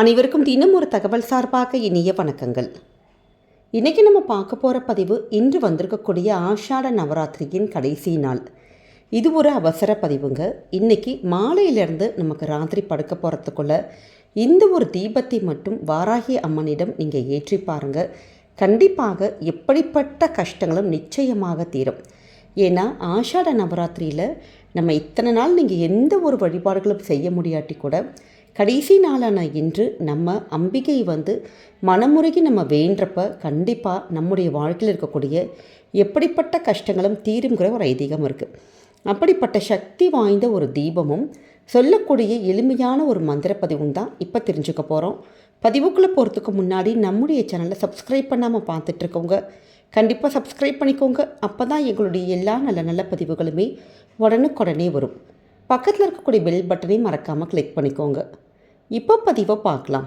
அனைவருக்கும் தினம் ஒரு தகவல் சார்பாக இனிய வணக்கங்கள். இன்றைக்கி நம்ம பார்க்க போகிற பதிவு இன்று வந்திருக்கக்கூடிய ஆஷாட நவராத்திரியின் கடைசி நாள். இது ஒரு அவசர பதிவுங்க. இன்றைக்கி மாலையிலேருந்து நமக்கு ராத்திரி படுக்க போகிறதுக்குள்ள இந்த ஒரு தீபத்தை மட்டும் வாராகி அம்மனிடம் நீங்கள் ஏற்றி பாருங்கள் கண்டிப்பாக எப்படிப்பட்ட கஷ்டங்களும் நிச்சயமாக தீரும். ஏன்னா ஆஷாட நவராத்திரியில் நம்ம இத்தனை நாள் நீங்கள் எந்த ஒரு வழிபாடுகளும் செய்ய முடியாட்டி கூட கடைசி நாளான இன்று நம்ம அம்பிகை வந்து மனமுருகி நம்ம வேண்டப்ப கண்டிப்பாக நம்முடைய வாழ்க்கையில் இருக்கக்கூடிய எப்படிப்பட்ட கஷ்டங்களும் தீருங்கிற ஒரு ஐதீகம் இருக்குது அப்படிப்பட்ட சக்தி வாய்ந்த ஒரு தீபமும் சொல்லக்கூடிய எளிமையான ஒரு மந்திர பதிவும் தான் இப்போ தெரிஞ்சுக்க போகிறோம் பதிவுக்குள்ளே போகிறதுக்கு முன்னாடி நம்முடைய சேனலை சப்ஸ்கிரைப் பண்ணாமல் பார்த்துட்ருக்கோங்க கண்டிப்பாக சப்ஸ்கிரைப் பண்ணிக்கோங்க. அப்போ தான் எங்களுடைய எல்லா நல்ல நல்ல பதிவுகளுமே உடனுக்குடனே வரும். பக்கத்தில் இருக்கக்கூடிய பெல் பட்டனையும் மறக்காமல் கிளிக் பண்ணிக்கோங்க. இப்போ பதிவை பார்க்கலாம்.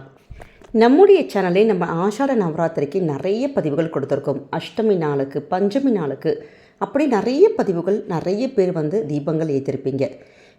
நம்முடைய சேனலே நம்ம ஆஷாட நவராத்திரிக்கு நிறைய பதிவுகள் கொடுத்துருக்கோம். அஷ்டமி நாளுக்கு பஞ்சமி நாளுக்கு அப்படி நிறைய பதிவுகள் நிறைய பேர் வந்து தீபங்கள் ஏற்றிருப்பீங்க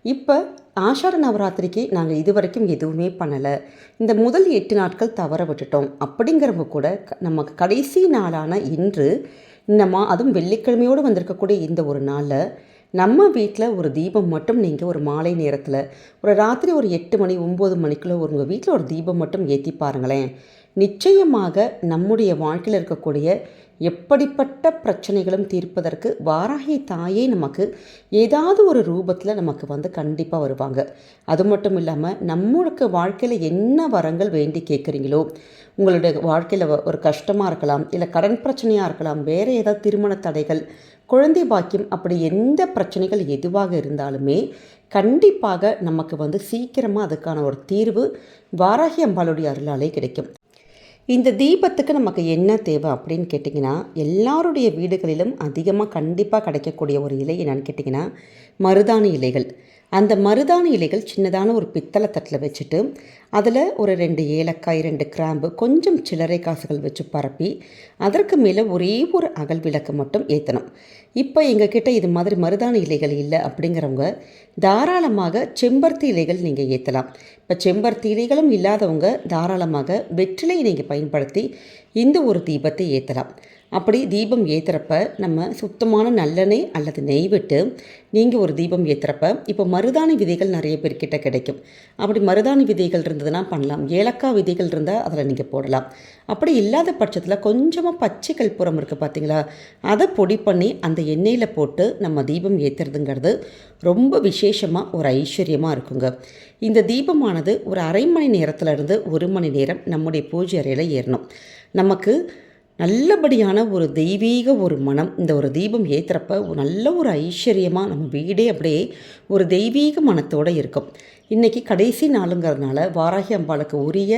இப்போ ஆஷாட நவராத்திரிக்கு நாங்கள் இது வரைக்கும் எதுவுமே பண்ணலை. இந்த முதல் எட்டு நாட்கள் தவற விட்டுட்டோம். அப்படிங்கிறவங்க கூட க- நமக்கு கடைசி நாளான இன்று இந்த மா அதுவும் வெள்ளிக்கிழமையோடு வந்திருக்கக்கூடிய இந்த ஒரு நாளில் நம்ம வீட்டில் ஒரு தீபம் மட்டும் நீங்கள் ஒரு மாலை நேரத்தில் ஒரு ராத்திரி ஒரு எட்டு மணி ஒம்பது மணிக்குள்ளே உங்கள் வீட்டில் ஒரு தீபம் மட்டும் ஏற்றி பாருங்களேன். நிச்சயமாக நம்முடைய வாழ்க்கையில் இருக்கக்கூடிய எப்படிப்பட்ட பிரச்சனைகளும் தீர்ப்பதற்கு வாராகி தாயே நமக்கு ஏதாவது ஒரு ரூபத்தில் நமக்கு வந்து கண்டிப்பாக வருவாங்க. அது மட்டும் இல்லாமல் நம்மளுக்கு வாழ்க்கையில் என்ன வரங்கள் வேண்டி கேட்குறீங்களோ உங்களுடைய வாழ்க்கையில் ஒரு கஷ்டமாக இருக்கலாம் இல்லை கடன் பிரச்சனையாக இருக்கலாம் வேறு ஏதாவது திருமண தடைகள் குழந்தை பாக்கியம் அப்படி எந்த பிரச்சனைகள் எதுவாக இருந்தாலுமே கண்டிப்பாக நமக்கு வந்து சீக்கிரமாக அதுக்கான ஒரு தீர்வு வாராகி அம்பாளுடைய அருளாலே கிடைக்கும். இந்த தீபத்துக்கு நமக்கு என்ன தேவை அப்படின்னு கேட்டிங்கன்னா எல்லாருடைய வீடுகளிலும் அதிகமாக கண்டிப்பாக கிடைக்கக்கூடிய ஒரு இலை என்னன்னு கேட்டிங்கன்னா மருதாணி இலைகள். அந்த மருதாணி இலைகள் சின்னதான ஒரு பித்தளை தட்டில் வச்சுட்டு அதில் ஒரு ரெண்டு ஏலக்காய் ரெண்டு கிராம்பு கொஞ்சம் சில்லறை காசுகள் வச்சு பரப்பி அதற்கு மேலே ஒரே ஒரு அகல் விளக்கு மட்டும் ஏற்றணும் இப்போ எங்ககிட்ட இது மாதிரி மருதாணி இலைகள் இல்லை அப்படிங்கிறவங்க தாராளமாக செம்பருத்தி இலைகள் நீங்கள் ஏற்றலாம் இப்போ செம்பருத்தி இலைகளும் இல்லாதவங்க தாராளமாக வெற்றிலை நீங்கள் பயன்படுத்தி இந்த ஒரு தீபத்தை ஏற்றலாம் அப்படி தீபம் ஏற்றுறப்ப நம்ம சுத்தமான நல்லெண்ணெய் அல்லது நெய் விட்டு நீங்கள் ஒரு தீபம் ஏற்றுறப்ப இப்போ மருதாணி விதைகள் நிறைய பேர்கிட்ட கிடைக்கும். அப்படி மருதாணி விதைகள் இருந்ததுன்னா பண்ணலாம். ஏலக்காய் விதைகள் இருந்தால் அதில் நீங்கள் போடலாம். அப்படி இல்லாத பட்சத்தில் கொஞ்சமாக பச்சை கற்பூரம் இருக்குது பார்த்தீங்களா அதை பொடி பண்ணி அந்த எண்ணெயில் போட்டு நம்ம தீபம் ஏற்றுறதுங்கிறது ரொம்ப விசேஷமாக ஒரு ஐஸ்வர்யமாக இருக்குங்க. இந்த தீபமானது ஒரு அரை மணி நேரத்துலேருந்து ஒரு மணி நேரம் நம்முடைய பூஜை அறையில் ஏறணும். நமக்கு நல்லபடியான ஒரு தெய்வீக ஒரு மனம் இந்த ஒரு தீபம் ஏற்றுறப்ப ஒரு நல்ல ஒரு ஐஸ்வர்யமாக நம்ம வீடே அப்படியே ஒரு தெய்வீக மனத்தோடு இருக்கும். இன்றைக்கி கடைசி நாளுங்கிறதுனால வாராகி அம்பாளுக்கு உரிய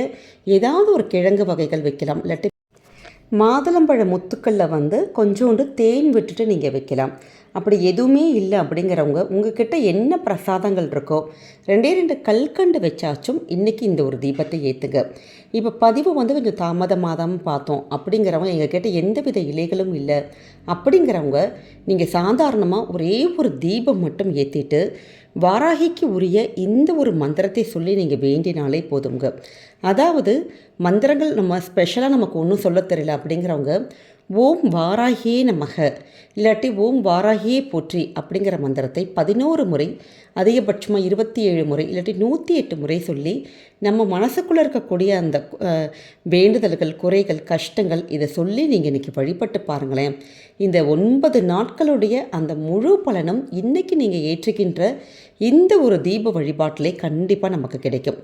ஏதாவது ஒரு கிழங்கு வகைகள் வைக்கலாம். இல்லாட்டி மாதுளம்பழ முத்துக்களில் வந்து கொஞ்சோண்டு தேன் விட்டுட்டு நீங்கள் வைக்கலாம். அப்படி எதுவுமே இல்லை அப்படிங்கிறவங்க உங்ககிட்ட என்ன பிரசாதங்கள் இருக்கோ ரெண்டே ரெண்டு கல்கண்டு வச்சாச்சும் இன்றைக்கி இந்த ஒரு தீபத்தை ஏற்றுங்க இப்போ பதிவு வந்து கொஞ்சம் தாமதமாக தான் பார்த்தோம். அப்படிங்கிறவங்க எங்ககிட்ட எந்தவித இலைகளும் இல்லை. அப்படிங்கிறவங்க நீங்கள் சாதாரணமாக ஒரே ஒரு தீபம் மட்டும் ஏற்றிட்டு வாராகிக்கு உரிய இந்த ஒரு மந்திரத்தை சொல்லி நீங்கள் வேண்டினாலே போதுங்க அதாவது மந்திரங்கள் நம்ம ஸ்பெஷலாக நமக்கு ஒன்றும் சொல்ல தெரியல அப்படிங்கிறவங்க ஓம் வாராகியே நமக. இல்லாட்டி ஓம் வாராகியே போற்றி அப்படிங்கிற மந்திரத்தை பதினோரு முறை அதிகபட்சமாக இருபத்தி ஏழு முறை இல்லாட்டி நூற்றி எட்டு முறை சொல்லி நம்ம மனசுக்குள்ளே இருக்கக்கூடிய அந்த வேண்டுதல்கள் குறைகள் கஷ்டங்கள் இதை சொல்லி நீங்கள் இன்றைக்கி வழிபட்டு பாருங்களேன். இந்த ஒன்பது நாட்களுடைய அந்த முழு பலனும் இன்றைக்கி நீங்கள் ஏற்றுகின்ற இந்த ஒரு தீப வழிபாட்டிலே கண்டிப்பாக நமக்கு கிடைக்கும்.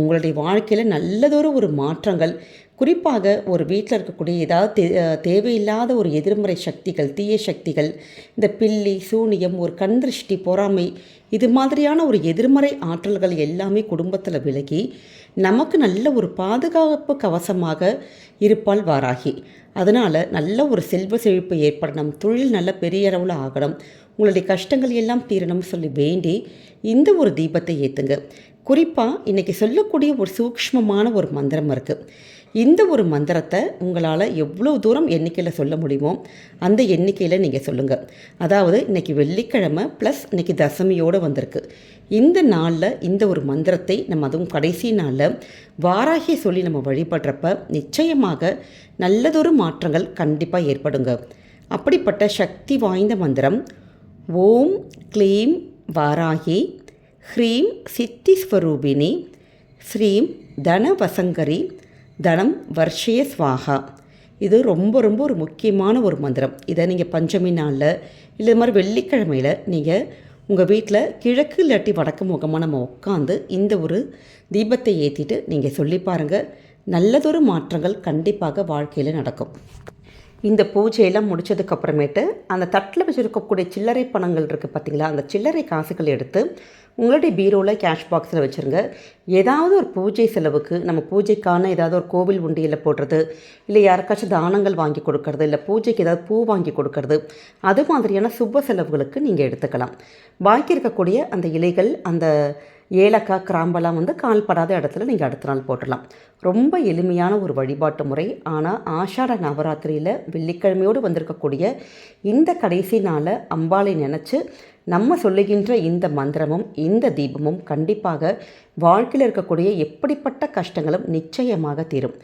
உங்களுடைய வாழ்க்கையில் நல்லதொரு ஒரு மாற்றங்கள் குறிப்பாக ஒரு வீட்டில் இருக்கக்கூடிய ஏதாவது தே தேவையில்லாத ஒரு எதிர்மறை சக்திகள் தீய சக்திகள் இந்த பில்லி சூனியம் ஒரு கண் திருஷ்டி பொறாமை இது மாதிரியான ஒரு எதிர்மறை ஆற்றல்கள் எல்லாமே குடும்பத்தில் விலகி நமக்கு நல்ல ஒரு பாதுகாப்பு கவசமாக இருப்பால் வாராகி. அதனால் நல்ல ஒரு செல்வ செழிப்பு ஏற்படணும் தொழில் நல்ல பெரிய அளவில் ஆகணும் உங்களுடைய கஷ்டங்கள் எல்லாம் தீரணும்னு சொல்லி வேண்டி இந்த ஒரு தீபத்தை ஏற்றுங்க குறிப்பாக இன்றைக்கி சொல்லக்கூடிய ஒரு சூக்ஷ்மமான ஒரு மந்திரம் இருக்குது இந்த ஒரு மந்திரத்தை உங்களால் எவ்வளோ தூரம் எண்ணிக்கையில் சொல்ல முடியுமோ அந்த எண்ணிக்கையில் நீங்கள் சொல்லுங்கள் அதாவது இன்றைக்கி வெள்ளிக்கிழமை ப்ளஸ் இன்றைக்கி தசமியோடு வந்திருக்கு. இந்த நாளில் இந்த ஒரு மந்திரத்தை நம்ம அதுவும் கடைசி நாளில் வாராகிய சொல்லி நம்ம வழிபடுறப்ப நிச்சயமாக நல்லதொரு மாற்றங்கள் கண்டிப்பாக ஏற்படுங்க. அப்படிப்பட்ட சக்தி வாய்ந்த மந்திரம் ஓம் க்ளீம் வாராகி ஹ்ரீம் சித்திஸ்வரூபிணி ஸ்ரீம் தனவசங்கரி தனம் வர்ஷய ஸ்வாகா. இது ரொம்ப ரொம்ப ஒரு முக்கியமான ஒரு மந்திரம். இதை நீங்கள் பஞ்சமி நாளில் இல்லை இது மாதிரி வெள்ளிக்கிழமையில் நீங்கள் உங்கள் வீட்டில் கிழக்கு இல்லாட்டி வடக்கு முகமாக நம்ம உட்காந்து இந்த ஒரு தீபத்தை ஏற்றிட்டு நீங்கள் சொல்லி பாருங்கள் நல்லதொரு மாற்றங்கள் கண்டிப்பாக வாழ்க்கையில் நடக்கும். இந்த பூஜையெல்லாம் முடித்ததுக்கப்புறமேட்டு அந்த தட்டில் வச்சுருக்கக்கூடிய சில்லறை பணங்கள் இருக்குது பார்த்தீங்களா அந்த சில்லறை காசுகள் எடுத்து உங்களுடைய பீரோவில் கேஷ் பாக்ஸில் வச்சுருங்க. ஏதாவது ஒரு பூஜை செலவுக்கு நம்ம பூஜைக்கான ஏதாவது ஒரு கோவில் உண்டியில் போடுறது இல்லை யாருக்காச்சும் தானங்கள் வாங்கி கொடுக்கறது இல்லை பூஜைக்கு ஏதாவது பூ வாங்கி கொடுக்கறது அது மாதிரியான சுப செலவுகளுக்கு நீங்கள் எடுத்துக்கலாம். பாக்கி இருக்கக்கூடிய அந்த இலைகள் அந்த ஏலக்காய் கிராம்பெல்லாம் வந்து கால்படாத இடத்துல நீங்கள் அடுத்த நாள் போட்டுடலாம். ரொம்ப எளிமையான ஒரு வழிபாட்டு முறை. ஆனால் ஆஷாட நவராத்திரியில் வெள்ளிக்கிழமையோடு வந்திருக்கக்கூடிய இந்த கடைசி நாளை அம்பாளை நினச்சி நம்ம சொல்லுகின்ற இந்த மந்திரமும் இந்த தீபமும் கண்டிப்பாக வாழ்க்கையில் இருக்கக்கூடிய எப்படிப்பட்ட கஷ்டங்களும் நிச்சயமாக தீரும்.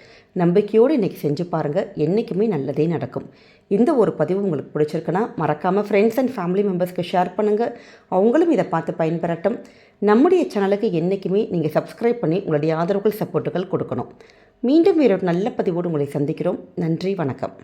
நம்பிக்கையோடு இன்றைக்கி செஞ்சு பாருங்கள் என்றைக்குமே நல்லதே நடக்கும். இந்த ஒரு பதிவு உங்களுக்கு பிடிச்சிருக்குன்னா மறக்காமல் ஃப்ரெண்ட்ஸ் அண்ட் ஃபேமிலி மெம்பர்ஸ்க்கு ஷேர் பண்ணுங்கள் அவங்களும் இதை பார்த்து பயன்பெறட்டும். நம்முடைய சேனலுக்கு என்றைக்குமே நீங்கள் சப்ஸ்கிரைப் பண்ணி உங்களுடைய ஆதரவுகள் சப்போர்ட்டுகள் கொடுக்கணும். மீண்டும் வேறொரு நல்ல பதிவோடு உங்களை சந்திக்கிறோம். நன்றி வணக்கம்.